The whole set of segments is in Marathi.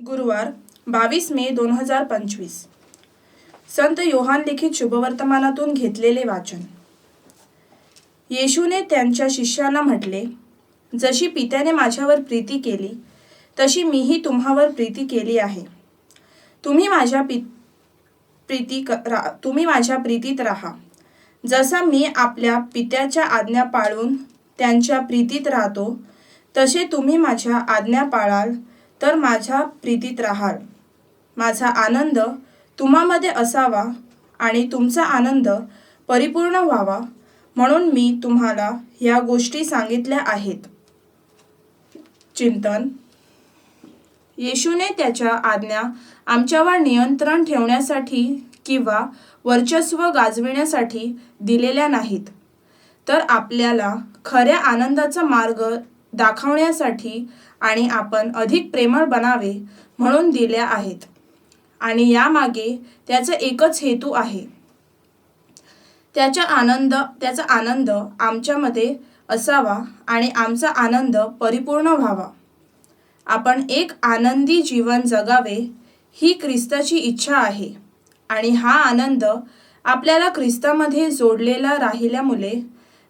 गुरुवार बावीस मे दोन हजार पंचवीस. संत योहान लिखित शुभवर्तमानातून घेतलेले वाचन. येशूने त्यांच्या शिष्यांना म्हटले जशी पित्याने माझ्यावर प्रीती केली तशी मीही तुम्हावर प्रीती केली आहे. तुम्ही माझ्या पि प्रीती रा तुम्ही माझ्या प्रीतीत राहा. जसा मी आपल्या पित्याच्या आज्ञा पाळून त्यांच्या प्रीतीत राहतो तसे तुम्ही माझ्या आज्ञा पाळाल तर माझ्या प्रीतीत राहाल. माझा आनंद तुम्हामध्ये असावा आणि तुमचा आनंद परिपूर्ण व्हावा म्हणून मी तुम्हाला ह्या गोष्टी सांगितल्या आहेत. चिंतन. येशूने त्याच्या आज्ञा आमच्यावर नियंत्रण ठेवण्यासाठी किंवा वर्चस्व गाजविण्यासाठी दिलेल्या नाहीत. तर आपल्याला खऱ्या आनंदाचा मार्ग दाखवण्यासाठी आणि आपण अधिक प्रेमळ बनावे म्हणून दिल्या आहेत. आणि यामागे त्याचा एकच हेतू आहे. त्याचा आनंद त्याचा आनंद आमच्यामध्ये असावा आणि आमचा आनंद परिपूर्ण व्हावा. आपण एक आनंदी जीवन जगावे ही ख्रिस्ताची इच्छा आहे. आणि हा आनंद आपल्याला ख्रिस्तामध्ये जोडलेला राहिल्यामुळे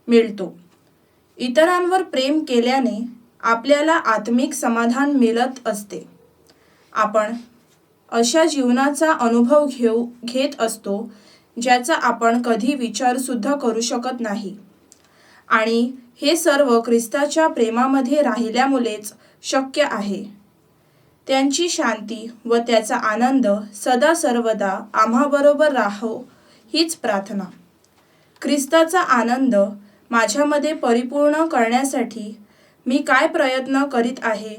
मिळतो. इतरांवर प्रेम केल्याने आपल्याला आत्मिक समाधान मिळत असते. आपण अशा जीवनाचा अनुभव घेऊ घेत असतो ज्याचा आपण कधी विचारसुद्धा करू शकत नाही. आणि हे सर्व ख्रिस्ताच्या प्रेमामध्ये राहिल्यामुळेच शक्य आहे. त्यांची शांती व त्याचा आनंद सदा सर्वदा आम्हाबरोबर राहो हीच प्रार्थना. ख्रिस्ताचा आनंद माझ्यामध्ये परिपूर्ण करण्यासाठी मी काय प्रयत्न करीत आहे?